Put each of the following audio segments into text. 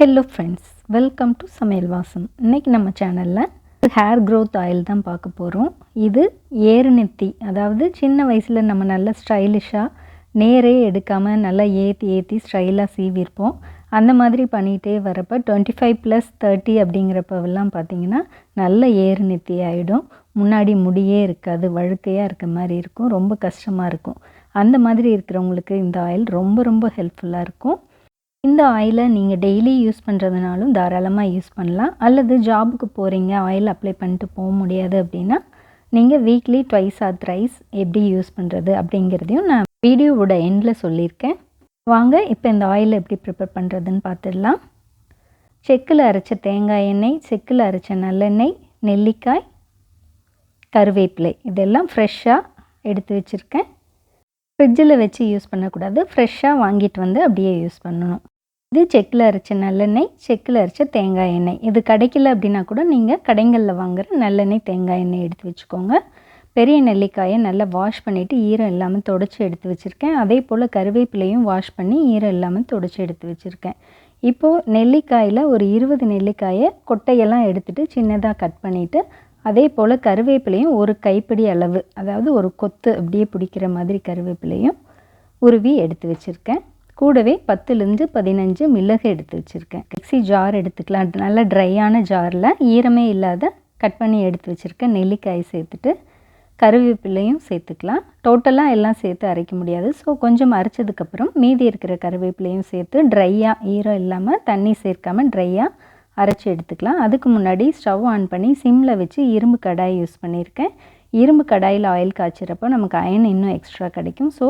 Hello friends welcome to சமையல் வாசம் இன்றைக்கி நம்ம சேனலில் ஹேர் க்ரோத் ஆயில் தான் பார்க்க போகிறோம் இது ஏறு நெத்தி அதாவது சின்ன வயசில் நம்ம நல்ல ஸ்டைலிஷாக நேரே எடுக்காமல் நல்லா ஏற்றி ஏற்றி ஸ்டைலாக சீவிருப்போம். அந்த மாதிரி பண்ணிகிட்டே வரப்போ டுவெண்ட்டி ஃபைவ் ப்ளஸ் தேர்ட்டி அப்படிங்கிறப்பெல்லாம் பார்த்திங்கன்னா நல்ல ஏறு நெத்தி ஆகிடும் முன்னாடி முடியே இருக்காது வழுக்கையாக இருக்க மாதிரி இருக்கும் ரொம்ப கஷ்டமாக இருக்கும். அந்த மாதிரி இருக்கிறவங்களுக்கு இந்த ஆயில் ரொம்ப ரொம்ப ஹெல்ப்ஃபுல்லாக இருக்கும். இந்த ஆயிலை நீங்கள் டெய்லி யூஸ் பண்ணுறதுனாலும் தாராளமாக யூஸ் பண்ணலாம். அல்லது ஜாபுக்கு போகிறீங்க ஆயில் அப்ளை பண்ணிட்டு போக முடியாது அப்படின்னா நீங்கள் வீக்லி ட்வைஸ் ஆர் த்ரைஸ் எப்படி யூஸ் பண்ணுறது அப்படிங்கிறதையும் நான் வீடியோவோட எண்டில் சொல்லியிருக்கேன். வாங்க இப்போ இந்த ஆயில் எப்படி ப்ரிப்பேர் பண்ணுறதுன்னு பார்த்துடலாம். செக்கில் அரைச்ச தேங்காய் எண்ணெய் செக்கில் அரைச்ச நல்லெண்ணெய் நெல்லிக்காய் கருவேப்பிலை. இதெல்லாம் ஃப்ரெஷ்ஷாக எடுத்து வச்சுருக்கேன். ஃப்ரிட்ஜில் வச்சு யூஸ் பண்ணக்கூடாது. ஃப்ரெஷ்ஷாக வாங்கிட்டு வந்து அப்படியே யூஸ் பண்ணணும். இது செக்கில் அரைச்ச நல்லெண்ணெய் செக்கில் அரைச்ச தேங்காய் எண்ணெய். இது கிடைக்கல அப்படின்னா கூட நீங்கள் கடைங்களில் வாங்குகிற நல்லெண்ணெய் தேங்காய் எண்ணெய் எடுத்து வச்சுக்கோங்க. பெரிய நெல்லிக்காயை நல்லா வாஷ் பண்ணிவிட்டு ஈரம் இல்லாமல் தொடச்சி எடுத்து வச்சுருக்கேன். அதே போல் கருவேப்பிலையும் வாஷ் பண்ணி ஈரம் இல்லாமல் தொடச்சி எடுத்து வச்சுருக்கேன். இப்போது நெல்லிக்காயில் ஒரு இருபது நெல்லிக்காயை கொட்டையெல்லாம் எடுத்துகிட்டு சின்னதாக கட் பண்ணிவிட்டு அதே போல் கருவேப்பிலையும் ஒரு கைப்பிடி அளவு அதாவது ஒரு கொத்து அப்படியே பிடிக்கிற மாதிரி கருவேப்பிலையும் உருவி எடுத்து வச்சுருக்கேன். கூடவே பத்துலேருந்து பதினஞ்சு மிளகு எடுத்து வச்சுருக்கேன். மிக்ஸி ஜார் எடுத்துக்கலாம். நல்ல ட்ரையான ஜாரில் ஈரமே இல்லாத கட் பண்ணி எடுத்து வச்சுருக்கேன். நெல்லிக்காய் சேர்த்துட்டு கருவேப்பிலையும் சேர்த்துக்கலாம். டோட்டலாக எல்லாம் சேர்த்து அரைக்க முடியாது. ஸோ கொஞ்சம் அரைச்சதுக்கப்புறம் மீதி இருக்கிற கருவேப்பிலையும் சேர்த்து ட்ரையாக ஈரம் இல்லாமல் தண்ணி சேர்க்காமல் ட்ரையாக அரைச்சி எடுத்துக்கலாம். அதுக்கு முன்னாடி ஸ்டவ் ஆன் பண்ணி சிம்மில் வச்சு இரும்பு கடாய் யூஸ் பண்ணியிருக்கேன் இரும்பு கடாயில் ஆயில் காய்ச்சிறப்போ நமக்கு அயன் இன்னும் எக்ஸ்ட்ரா கிடைக்கும். ஸோ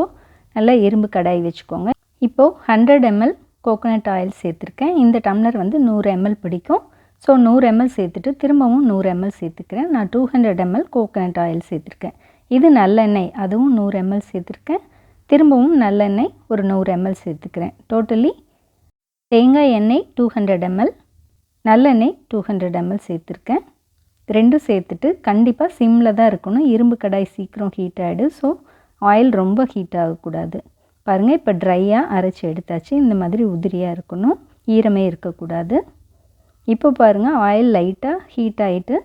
நல்லா இரும்பு கடாய் வச்சுக்கோங்க. இப்போது ஹண்ட்ரட் எம்எல் கோகோனட் ஆயில் சேர்த்துருக்கேன். இந்த டம்ளர் வந்து நூறு எம்எல் பிடிக்கும். ஸோ நூறு எம்எல் சேர்த்துட்டு திரும்பவும் நூறு எம்எல் சேர்த்துக்கிறேன். நான் two hundred ml coconut oil சேர்த்துருக்கேன். இது நல்லெண்ணெய் அதுவும் நூறு எம்எல் சேர்த்துருக்கேன். திரும்பவும் நல்லெண்ணெய் ஒரு நூறு எம்எல் சேர்த்துக்கிறேன். டோட்டலி தேங்காய் எண்ணெய் டூ ஹண்ட்ரட் எம்எல் நல்லெண்ணெய் டூ ஹண்ட்ரட் எம்எல் சேர்த்துருக்கேன். ரெண்டும் சேர்த்துட்டு கண்டிப்பாக சிம்மில் தான் இருக்கணும். இரும்பு கடாய் சீக்கிரம் ஹீட் ஆகிடும் ஸோ ஆயில் ரொம்ப ஹீட் ஆகக்கூடாது. பாருங்கள் இப்போ ட்ரையாக அரைச்சி எடுத்தாச்சு. இந்த மாதிரி உதிரியாக இருக்கணும். ஈரமே இருக்கக்கூடாது. இப்போ பாருங்கள் ஆயில் லைட்டாக ஹீட் ஆகிட்டு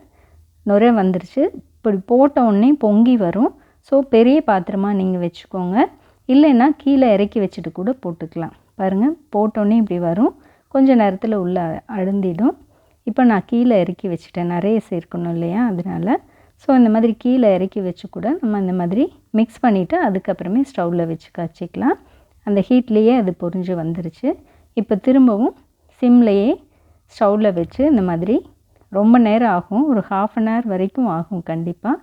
நுரை வந்துருச்சு. இப்படி போட்ட உடனே பொங்கி வரும். ஸோ பெரிய பாத்திரமாக நீங்கள் வச்சுக்கோங்க. இல்லைன்னா கீழே இறக்கி வச்சுட்டு கூட போட்டுக்கலாம். பாருங்கள் போட்டோன்னே இப்படி வரும். கொஞ்சம் நேரத்தில் உள்ளே அழுந்திடும். இப்போ நான் கீழே இறக்கி வச்சுட்டேன். நிறைய சேர்க்கணும் இல்லையா? அதனால். ஸோ இந்த மாதிரி கீழே இறக்கி வச்சு கூட நம்ம இந்த மாதிரி மிக்ஸ் பண்ணிவிட்டு அதுக்கப்புறமே ஸ்டவ்வில் வச்சு காய்ச்சிக்கலாம். அந்த ஹீட்லேயே அது பொரிஞ்சு வந்துருச்சு. இப்போ திரும்பவும் சிம்லேயே ஸ்டவ்வில் வச்சு இந்த மாதிரி ரொம்ப நேரம் ஆகும். ஒரு ஹாஃப் அன் ஹவர் வரைக்கும் ஆகும் கண்டிப்பாக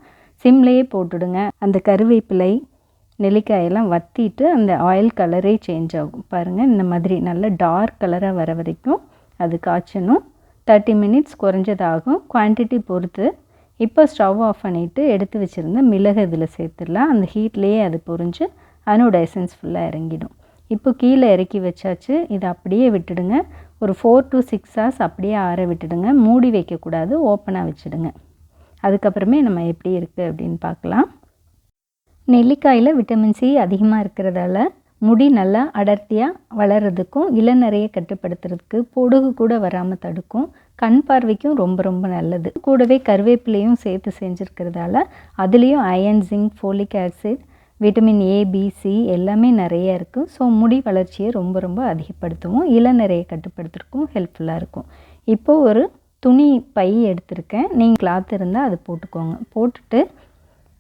சிம்லேயே போட்டுடுங்க. அந்த கருவேப்பிலை நெல்லிக்காயெல்லாம் வற்றிட்டு அந்த ஆயில் கலரே சேஞ்ச் ஆகும். பாருங்கள் இந்த மாதிரி நல்ல டார்க் கலராக வர வரைக்கும் அது காய்ச்சணும். தேர்ட்டி மினிட்ஸ் குறைஞ்சதாகும். குவான்டிட்டி பொறுத்து இப்போ ஸ்டவ் ஆஃப் பண்ணிவிட்டு எடுத்து வச்சுருந்த மிளகு இதில் சேர்த்துடலாம். அந்த ஹீட்லேயே அது பொரிஞ்சு அதனோட எசன்ஸ் ஃபுல்லாக இறங்கிடும். இப்போ கீழே இறக்கி வச்சாச்சு. இதை அப்படியே விட்டுடுங்க. ஒரு ஃபோர் டு சிக்ஸ் ஹவர்ஸ் அப்படியே ஆற விட்டுடுங்க. மூடி வைக்கக்கூடாது. ஓப்பனாக வச்சுடுங்க. அதுக்கப்புறமே நம்ம எப்படி இருக்குது அப்படின்னு பார்க்கலாம். நெல்லிக்காயில் விட்டமின் சி அதிகமாக இருக்கிறதால முடி நல்லா அடர்த்தியாக வளர்கிறதுக்கும் இளநறையை கட்டுப்படுத்துறதுக்கு பொடுகு கூட வராமல் தடுக்கும். கண் பார்வைக்கும் ரொம்ப ரொம்ப நல்லது. கூடவே கருவேப்பிலையும் சேர்த்து செஞ்சுருக்கிறதால அதுலேயும் iron zinc folic acid vitamin A B C எல்லாமே நிறைய இருக்குது ஸோ முடி வளர்ச்சியை ரொம்ப ரொம்ப அதிகப்படுத்துவோம். இளநறையை கட்டுப்படுத்துறதுக்கும் ஹெல்ப்ஃபுல்லாக இருக்கும். இப்போது ஒரு துணி பை எடுத்திருக்கேன். நீங்கள் கிளாத் இருந்தால் அது போட்டுக்கோங்க. போட்டுட்டு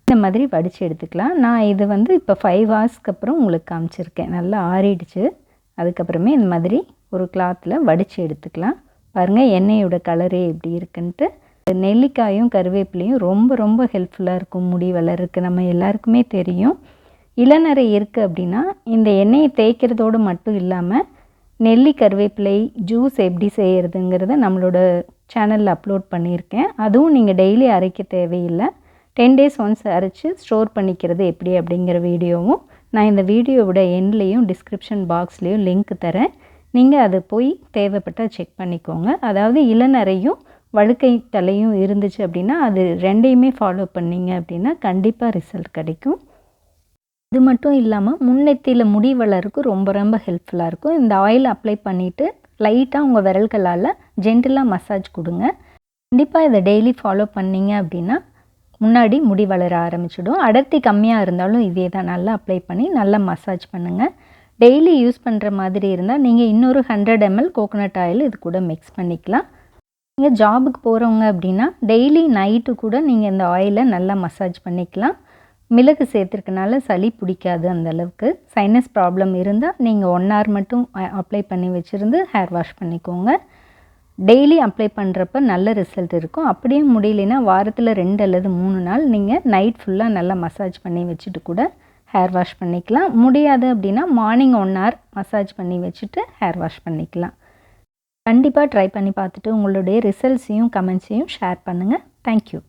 இந்த மாதிரி வடித்து எடுத்துக்கலாம். நான் இது வந்து இப்போ ஃபைவ் ஹவர்ஸ்க்கு அப்புறம் உங்களுக்கு காமிச்சிருக்கேன். நல்லா ஆறிடுச்சு. அதுக்கப்புறமே இந்த மாதிரி ஒரு கிளாத்தில் வடித்து எடுத்துக்கலாம். பாருங்கள் எண்ணெயோட கலரே எப்படி இருக்குன்ட்டு. நெல்லிக்காயும் கருவேப்பிலையும் ரொம்ப ரொம்ப ஹெல்ப்ஃபுல்லாக இருக்கும். முடி வளருக்கு நம்ம எல்லாருக்குமே தெரியும். இளநரை இருக்குது அப்படின்னா இந்த எண்ணெயை தேய்க்கிறதோடு மட்டும் இல்லாமல் நெல்லி கருவேப்பிலை ஜூஸ் எப்படி செய்கிறதுங்கிறத நம்மளோட சேனலில் அப்லோட் பண்ணியிருக்கேன். அதுவும் நீங்கள் டெய்லி அரைக்க தேவையில்லை. டென் டேஸ் ஒன்ஸ் அரைச்சி ஸ்டோர் பண்ணிக்கிறது எப்படி அப்படிங்கிற வீடியோவும் நான் இந்த வீடியோவோட எண்ட்லேயும் டிஸ்கிரிப்ஷன் பாக்ஸ்லேயும் லிங்க் தரேன். நீங்கள் அது போய் தேவைப்பட்டால் செக் பண்ணிக்கோங்க. அதாவது இளநரையும் வழுக்கை தலையும் இருந்துச்சு அப்படின்னா அது ரெண்டையுமே ஃபாலோ பண்ணிங்க அப்படின்னா கண்டிப்பாக ரிசல்ட் கிடைக்கும். இது மட்டும் இல்லாமல் முன்னெத்தியில் முடி வளருக்கு ரொம்ப ரொம்ப ஹெல்ப்ஃபுல்லாக இருக்கும். இந்த ஆயில் அப்ளை பண்ணிவிட்டு லைட்டாக உங்கள் விரல்களால் ஜென்டிலாக மசாஜ் கொடுங்க. கண்டிப்பாக இதை டெய்லி ஃபாலோ பண்ணீங்க அப்படின்னா முன்னாடி முடி வளர ஆரம்பிச்சிடும். அடர்த்தி கம்மியாக இருந்தாலும் இதே தான். நல்லா அப்ளை பண்ணி நல்லா மசாஜ் பண்ணுங்கள் டெய்லி யூஸ் பண்ணுற மாதிரி இருந்தால் நீங்கள் இன்னொரு ஹண்ட்ரட் எம்எல் கோகோனட் ஆயில் இது கூட மிக்ஸ் பண்ணிக்கலாம். நீங்கள் ஜாபுக்கு போகிறவங்க அப்படின்னா டெய்லி நைட்டு கூட நீங்கள் இந்த ஆயிலை நல்லா மசாஜ் பண்ணிக்கலாம். மிளகு சேர்த்துருக்கனால சளி பிடிக்காது அந்தளவுக்கு சைனஸ் ப்ராப்ளம் இருந்தால் நீங்கள் ஒன் ஹவர் மட்டும் அப்ளை பண்ணி வச்சுருந்து ஹேர் வாஷ் பண்ணிக்கோங்க. டெய்லி அப்ளை பண்ணுறப்ப நல்ல ரிசல்ட் இருக்கும். அப்படியே முடியலனா வாரத்தில் ரெண்டு அல்லது மூணு நாள் நீங்கள் நைட் ஃபுல்லாக நல்லா மசாஜ் பண்ணி வச்சுட்டு கூட ஹேர் வாஷ் பண்ணிக்கலாம். முடியாது அப்படின்னா மார்னிங் ஒன் ஹவர் மசாஜ் பண்ணி வச்சுட்டு ஹேர் வாஷ் பண்ணிக்கலாம். கண்டிப்பாக ட்ரை பண்ணி பார்த்துட்டு உங்களுடைய ரிசல்ட்ஸையும் கமெண்ட்ஸையும் ஷேர் பண்ணுங்கள் தேங்க்யூ